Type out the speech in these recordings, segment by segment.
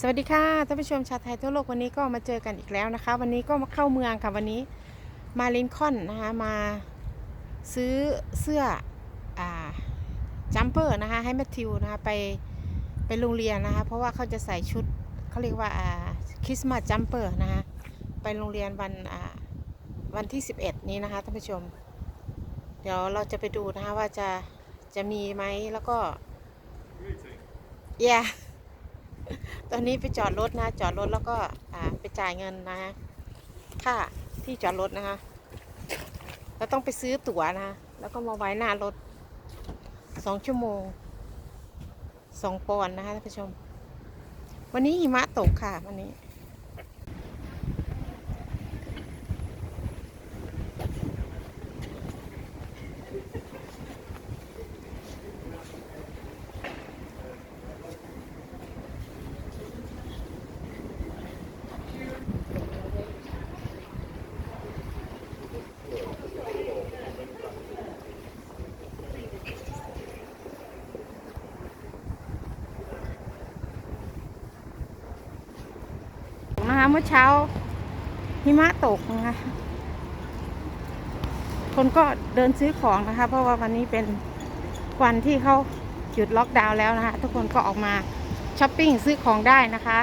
สวัสดีค่ะท่านผู้ชมชาวไทยทั่วโลกวันนี้ก็มาเจอกันอีกแล้วนะคะ วันนี้ก็มาเข้าเมืองค่ะวันนี้มาลินคอนนะคะมาซื้อเสื้ออ่าจัมเปอร์นะคะให้แมทธิวนะคะไปไปโรงเรียนนะคะ เพราะว่าเขาจะใส่ชุดเขาเรียกว่าอ่าคริสต์มาสจัมเปอร์นะคะไปโรงเรียนวันอ่าวันที่ 11 นี้นะคะท่านผู้ชม เดี๋ยวเราจะไปดูนะคะว่าจะจะมีไหมแล้วก็ yeah ตอนนี้ไปจอดรถนะ จอดรถแล้วก็อ่าไปจ่ายเงินนะค่าที่จอดรถนะคะเราต้องไปซื้อตั๋วนะแล้วก็มาไว้หน้ารถสองชั่วโมงสองปอนนะคะท่านผู้ชม วันนี้หิมะตกค่ะวันนี้ นะคะเมื่อเช้าหิมะตกนะคะคนก็เดินซื้อของนะคะ เพราะว่าวันนี้เป็นวันที่เขาหยุดล็อกดาวน์แล้วนะคะ ทุกคนก็ออกมาช้อปปิ้งซื้อของได้นะคะ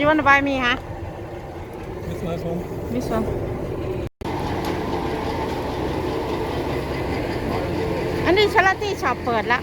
you want to buy me, huh? This last one. This one. อันนี้ชาลาตี้ช็อปเปิดแล้ว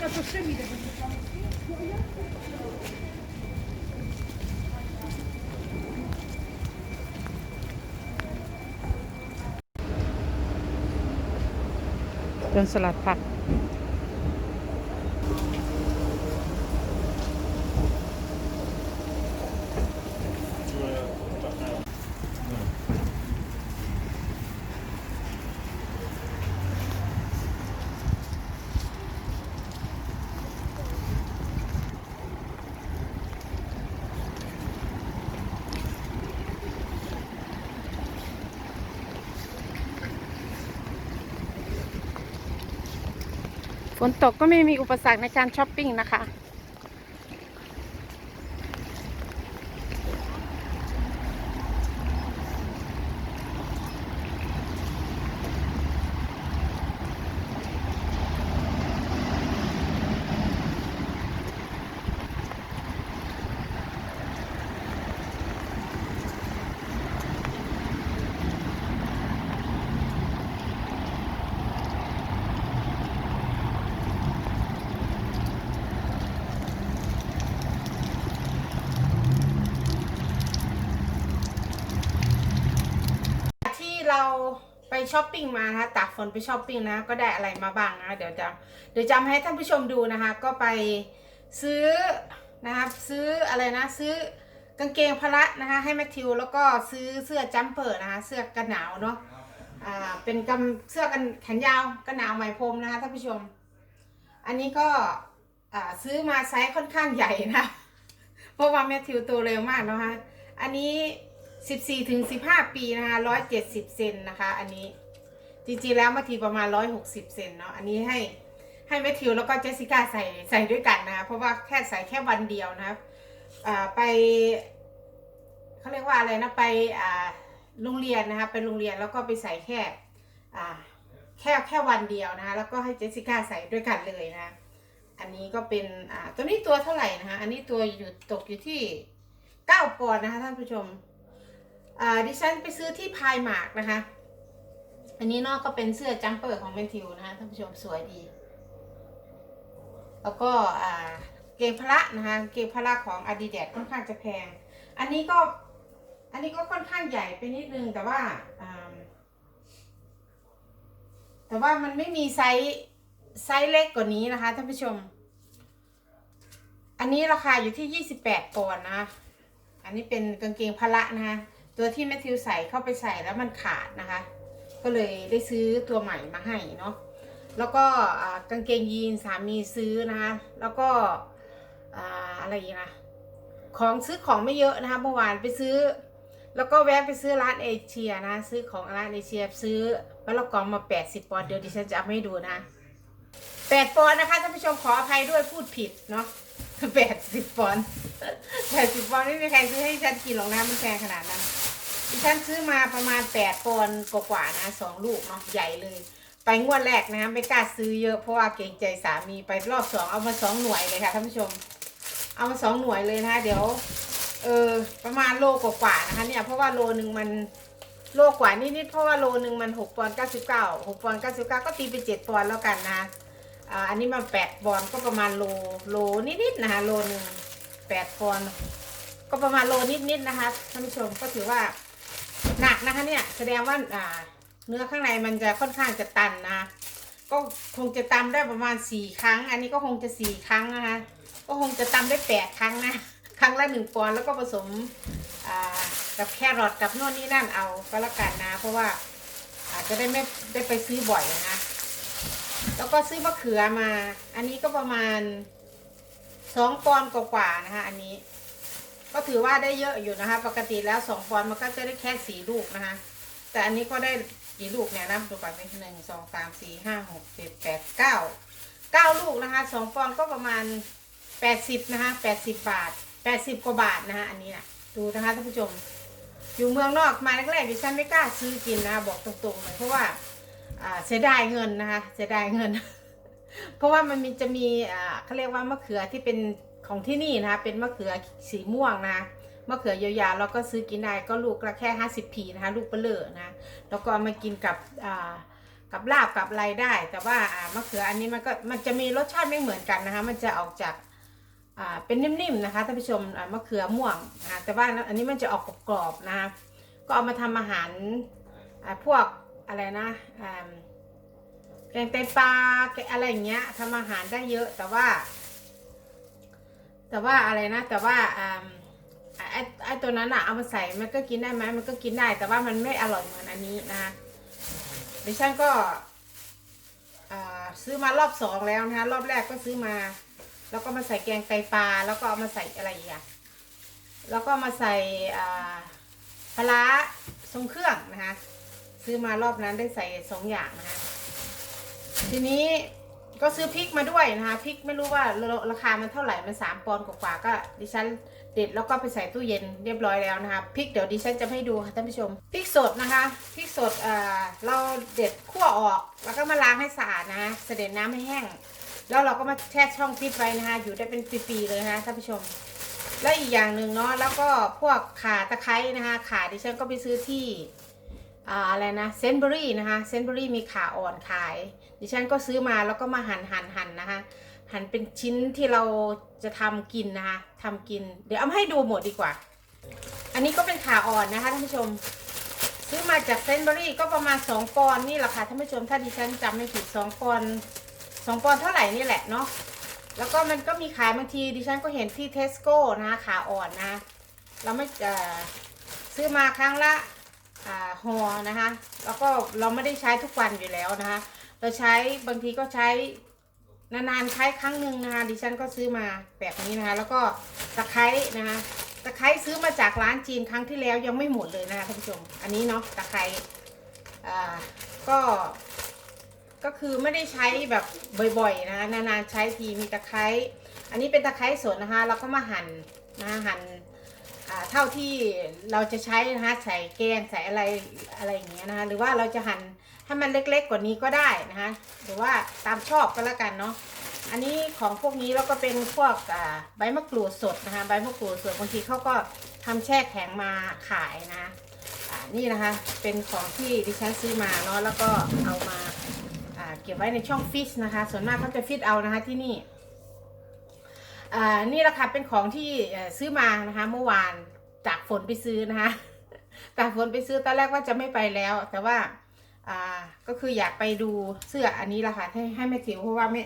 那不是你的。 จนสลัดผัก ฝนตกก็ไม่มีอุปสรรคในการช้อปปิ้งนะคะ ที่ เราไปช้อปปิ้งมานะคะตากฝนไปช้อปปิ้งนะ ก็ได้อะไรมาบ้างนะ เดี๋ยวจะเดี๋ยวจะมาให้ท่านผู้ชมดูนะคะ ก็ไปซื้อนะครับซื้ออะไรนะ ซื้อกางเกงพละนะคะ ให้แมทธิวแล้วก็ซื้อเสื้อจัมเปอร์นะคะ เสื้อกันหนาวเนาะอ่าเป็นกำเสื้อกันแขนยาวกันหนาวไหมพรมนะคะท่านผู้ชม อันนี้ก็อ่าซื้อมาไซส์ค่อนข้างใหญ่นะเพราะว่าแมทธิวตัวเร็วมากนะคะอันนี้ 14ถึง15ปีนะคะ170เซนนะคะ อันนี้จริงๆแล้วมาทีประมาณ160เซนเนาะอันนี้ให้ให้แมทธิวแล้วก็เจสสิก้าใส่ใส่ด้วยกันนะคะเพราะว่าแค่ใส่แค่วันเดียวนะครับไปเขาเรียกว่าอะไรนะไปโรงเรียนนะคะไปโรงเรียนแล้วก็ไปใส่แค่แค่แค่วันเดียวนะคะแล้วก็ให้เจสสิก้าใส่ด้วยกันเลยนะอันนี้ก็เป็นตัวนี้ตัวเท่าไหร่นะคะอันนี้ตัวอยู่ตกอยู่ที่9ปอนด์นะคะท่านผู้ชม ดิฉันไปซื้อที่พายหมากนะคะ อันนี้นอกก็เป็นเสื้อจัมเปอร์ของแมนทิวนะคะท่านผู้ชมสวยดี แล้วก็เกงพละนะคะ เกงพละของ Adidas ค่อนข้างจะแพง อันนี้ก็ อันนี้ก็ค่อนข้างใหญ่ไปนิดนึงแต่ว่าแต่ว่ามันไม่มีไซส์ไซส์เล็กกว่านี้นะคะท่านผู้ชม อันนี้ราคาอยู่ที่ 28ปอนด์นะคะอันนี้เป็นกางเกงพละนะคะ ตัวที่แมทธิวใส่เข้าไปใส่แล้วมันขาดนะคะ ก็เลยได้ซื้อตัวใหม่มาให้เนาะแล้วก็กางเกงยีนสามีซื้อนะคะแล้วก็อ่าอะไรนะของซื้อของไม่เยอะนะคะเมื่อวานไปซื้อ แล้วก็แวะไปซื้อร้านเอเชียนะ ซื้อของร้านเอเชียซื้อมะละกอมา80ปอนด์เดี๋ยวดิฉันจะเอามาให้ดูนะ8ปอนด์นะคะท่านผู้ชมขออภัยด้วยพูดผิดเนาะ80ปอนด์80ปอนด์ไม่มีใครซื้อให้ดิฉันกินหรอกนะมันแพงขนาดนั้น ดิฉันซื้อมาประมาณ8ปอนด์กว่าๆนะสองลูกเนาะใหญ่เลย ไปงวดแรกนะไม่กล้าซื้อเยอะเพราะว่าเกรงใจสามีไปรอบสองเอามาสองหน่วยเลยค่ะท่านผู้ชม เอามาสองหน่วยเลยนะคะเดี๋ยวเออประมาณโลกว่าๆนะคะเนี่ยเพราะว่าโลหนึ่งมันโลกว่านิดๆเพราะว่าโลหนึ่งมันหกปอนด์เก้าสิบเก้าหกปอนด์เก้าสิบเก้าก็ตีไปเจ็ดปอนด์แล้วกันนะอ่าอันนี้มันแปดปอนด์ก็ประมาณโลโลนิดๆนะคะโลหนึ่งแปดปอนด์ก็ประมาณโลนิดๆนะคะท่านผู้ชมก็ถือว่า หนักนะคะเนี่ยแสดงว่าอ่า เนื้อข้างในมันจะค่อนข้างจะตันนะ ก็คงจะตำได้ประมาณสี่ครั้ง อันนี้ก็คงจะสี่ครั้งนะคะก็คงจะตำได้แปดครั้งนะครั้งละหนึ่งปอนด์แล้วก็ผสมกับแครอทกับโน่นนี่นั่นเอาก็แล้วกันนะ เพราะว่าอาจจะได้ไม่ได้ไปซื้อบ่อยนะแล้วก็ซื้อมะเขือมา อันนี้ก็ประมาณสองปอนด์กว่าๆนะคะ อันนี้ ก็ถือว่าได้เยอะอยู่นะคะ ปกติแล้วสองปอนด์มันก็จะได้แค่สี่ลูกนะคะ แต่อันนี้ก็ได้กี่ลูกเนี่ยนะดูก่อนเป็นหนึ่งสองสามสี่ห้าหกเจ็ดแปดเก้าเก้าลูกนะคะสองปอนด์ก็ประมาณแปดสิบนะคะแปดสิบบาทแปดสิบกว่าบาทนะคะอันนี้นะดูนะคะท่านผู้ชม อยู่เมืองนอกมาแรกๆดิฉันไม่กล้าซื้อกินนะะบอกตรงๆเลยเพราะว่าเสียดายเงินนะคะเสียดายเงิน เพราะว่ามันมีจะมีเขาเรียกว่ามะเขือที่เป็น ของที่นี่นะคะเป็นมะเขือสีม่วงนะมะเขือยาวๆแล้วก็ซื้อกินได้ก็ลูกละแค่ห้าสิบพีนะคะลูกเปลือนะแล้วก็เอามากินกับอ่ากับลาบกับอะไรได้ แต่ว่าอ่ามะเขืออันนี้มันก็มันจะมีรสชาติไม่เหมือนกันนะคะ มันจะออกจากอ่าเป็นนิ่มๆนะคะท่านผู้ชมอ่ามะเขือม่วงนะแต่ว่าอันนี้มันจะออกกรอบๆนะคะก็เอามาทำอาหารอ่าพวกอะไรนะอ่าแกงไตปลาแกอะไรอย่างเงี้ยทำอาหารได้เยอะแต่ว่า แต่ว่าอะไรนะ แต่ว่าอ่าไอ้ไอ้ตัวนั้นอะเอามาใส่มันก็กินได้ไหมมันก็กินได้ แต่ว่ามันไม่อร่อยเหมือนอันนี้นะคะดิฉันก็อ่าซื้อมารอบสองแล้วนะคะรอบแรกก็ซื้อมา แล้วก็มาใส่แกงไตปลาแล้วก็เอามาใส่อะไรอีกอะแล้วก็มาใส่อ่าปลาทรงเครื่องนะคะซื้อมารอบนั้นได้ใส่สองอย่างนะคะทีนี้ ก็ซื้อพริกมาด้วยนะคะพริกไม่รู้ว่าราคามันเท่าไหร่มันสามปอนด์กว่าๆก็ดิฉันเด็ดแล้วก็ไปใส่ตู้เย็นเรียบร้อยแล้วนะคะพริกเดี๋ยวดิฉันจะให้ดูค่ะท่านผู้ชมพริกสดนะคะพริกสดเอ่อเราเด็ดคั่วออกแล้วก็มาล้างให้สะอาดนะเสด็จน้ำให้แห้ง แล้วเราก็มาแช่ช่องฟิตไว้นะคะอยู่ได้เป็นปีๆเลยนะคะท่านผู้ชม แล้วอีกอย่างหนึ่งเนาะแล้วก็พวกข่าตะไคร้นะคะข่าดิฉันก็ไปซื้อที่อ่าอะไรนะเซนเบอรี่นะคะเซนเบอรี่มีข่าอ่อนขาย ดิฉันก็ซื้อมาแล้วก็มาหั่นหั่นหั่นนะคะ หั่นเป็นชิ้นที่เราจะทำกินนะคะทำกิน เดี๋ยวเอามาให้ดูหมดดีกว่า อันนี้ก็เป็นขาอ่อนนะคะท่านผู้ชม ซื้อมาจากเซนเบอรี่ก็ประมาณสองปอนนี่แหละค่ะท่านผู้ชม ถ้าดิฉันจำไม่ผิดสองปอนสองปอนเท่าไหร่นี่แหละเนาะแล้วก็มันก็มีขายบางทีดิฉันก็เห็นที่เทสโก้นะขาอ่อนนะเราไม่เอ่อซื้อมาครั้งละอ่าห่อนะคะ แล้วก็เราไม่ได้ใช้ทุกวันอยู่แล้วนะคะ เราใช้บางทีก็ใช้นานๆใช้ครั้งหนึ่งนะคะดิฉันก็ซื้อมาแบบนี้นะคะ แล้วก็ตะไคร้นะคะตะไคร้ซื้อมาจากร้านจีนครั้งที่แล้วยังไม่หมดเลยนะคะท่านผู้ชมอันนี้เนาะตะไคร้อ่าก็ก็คือไม่ได้ใช้แบบบ่อยๆนะคะนานๆใช้ทีมีตะไคร้อันนี้เป็นตะไคร้สดนะคะ เราก็มาหั่นนะหั่น อ่าเท่าที่เราจะใช้นะคะใส่แกงใส่อะไรอะไรอย่างเงี้ยนะคะหรือว่าเราจะหั่นให้มันเล็กๆกว่านี้ก็ได้นะคะหรือว่าตามชอบก็แล้วกันเนาะอันนี้ของพวกนี้แล้วก็เป็นพวกใบมะกรูดสดนะคะใบมะกรูดสดบางทีเขาก็ทำแช่แข็งมาขายนะอ่านี่นะคะเป็นของที่ดิฉันซื้อมาเนาะแล้วก็เอามาเก็บไว้ในช่องฟิตนะคะ ส่วนมากเขาจะฟิตเอานะคะที่นี่ นี่แหละค่ะเป็นของที่ซื้อมานะคะ เมื่อวานจากฝนไปซื้อนะคะจากฝนไปซื้อตอนแรกว่าจะไม่ไปแล้ว แต่ว่าก็คืออยากไปดูเสื้ออันนี้ละค่ะให้ให้แม่ถิวเพราะว่าไม่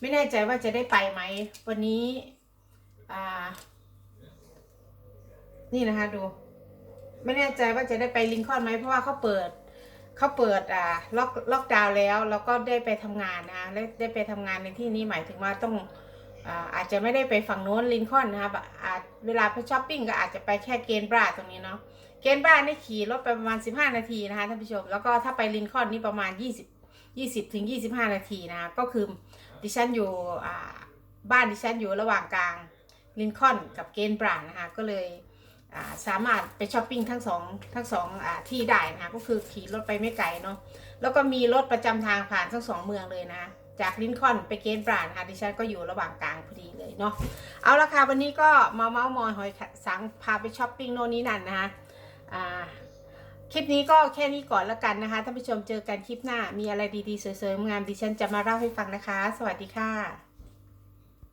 ไม่แน่ใจว่าจะได้ไปไหม วันนี้นี่นะคะดู ไม่แน่ใจว่าจะได้ไปลิงคอนไหมเพราะว่าเขาเปิดเขาเปิดอ่าล็อกล็อกดาวน์แล้ว แล้วก็ได้ไปทำงานนะได้ไปทำงานในที่นี้หมายถึงว่าต้อง อาจจะไม่ได้ไปฝั่งโน้นลินคอนนะคะอาจเวลาไปช้อปปิ้งก็อาจจะไปแค่เกนบราตรงนี้เนาะเกณฑ์บ้านนี่ขี่รถไปประมาณ 15 นาทีนะคะท่านผู้ชม แล้วก็ถ้าไปลินคอนนี่ประมาณ 20 20ถึง25 นาทีนะคะก็คือดิฉันอยู่บ้านดิฉันอยู่ระหว่างกลางลินคอนกับเกนบรานะคะก็เลยาสามารถไปช้อปปิ้งทั้งสองทั้งสองอที่ได้นะคะก็คือขี่รถไปไม่ไกลเนาะแล้วก็มีรถประจำทางผ่านทั้งสองเมืองเลยนะ จากลินคอนไปเกณฑ์ปราณค่ะดิฉันก็อยู่ระหว่างกลางพอดีเลยเนาะเอาละค่ะวันนี้ก็มาเมาส์มอยหอยสังพาไปช้อปปิ้งโน่นนี่นั่นนะคะคลิปนี้ก็แค่นี้ก่อนละกันนะคะท่านผู้ชมเจอกันคลิปหน้ามีอะไรดีๆ สวยๆงามดิฉันจะมาเล่าให้ฟังนะคะ สวัสดีค่ะ